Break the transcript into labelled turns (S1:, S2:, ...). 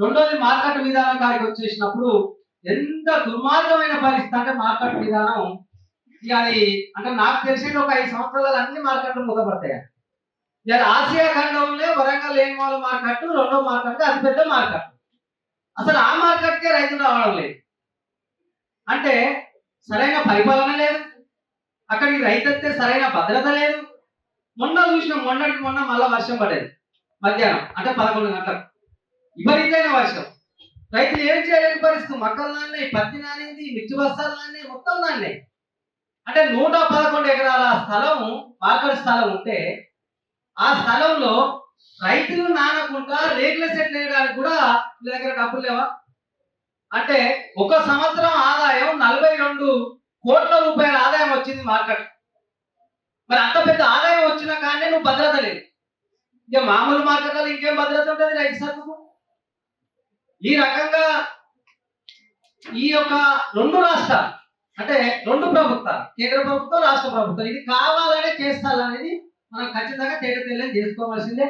S1: రెండోది మార్కెట్ విధానం కాడికి వచ్చేసినప్పుడు ఎంత దుర్మార్గమైన పరిస్థితి అంటే మార్కెట్ విధానం ఇవాళ అంటే నాకు తెలిసిన ఒక ఐదు సంవత్సరాలు అన్ని మార్కెట్లు మూతపడతాయి. ఇక ఆసియా ఖండంలో వరంగల్ లేని వాళ్ళ మార్కెట్ రెండో మార్కెట్ అతిపెద్ద మార్కెట్ అసలు ఆ మార్కెట్కే రైతులు రావడం లేదు. అంటే సరైన పరిపాలన లేదు. అక్కడికి రైతు వస్తే సరైన భద్రత లేదు. మొన్న చూసిన మొన్నటికి మొన్న మళ్ళా వర్షం పడేది. మధ్యాహ్నం అంటే పదకొండు గంటలకు. విపరీతమైన వర్షం. రైతులు ఏం చేయలేని పరిస్థితి. మొక్కలు నాన్నాయి పత్తి నానింది మిర్చి బస్తాలు నాన్నాయి మొత్తం నాన్నాయి అంటే నూట పదకొండు ఎకరాల స్థలం పాకడి స్థలం ఉంటే ఆ స్థలంలో రైతులు నానకుండా రేకుల సెట్ వేయడానికి కూడా వీళ్ళ దగ్గర డబ్బులు లేవా? అంటే ఒక సంవత్సరం ఆదాయం నలభై రెండు కోట్ల రూపాయల ఆదాయం వచ్చింది మార్కెట్. మరి అంత పెద్ద ఆదాయం వచ్చినా కానీ నువ్వు భద్రత లేదు. ఇక మామూలు మార్కెట్లో ఇంకేం భద్రత ఉంటుంది రైతు సరుకు ఈ రకంగా ఈ యొక్క రెండు రాష్ట్రాలు అంటే రెండు ప్రభుత్వాలు కేంద్ర ప్రభుత్వం రాష్ట్ర ప్రభుత్వం. ఇది కావాలనే చేస్తారనేది మనం ఖచ్చితంగా తేట తెల్లని చేసుకోవాల్సిందే.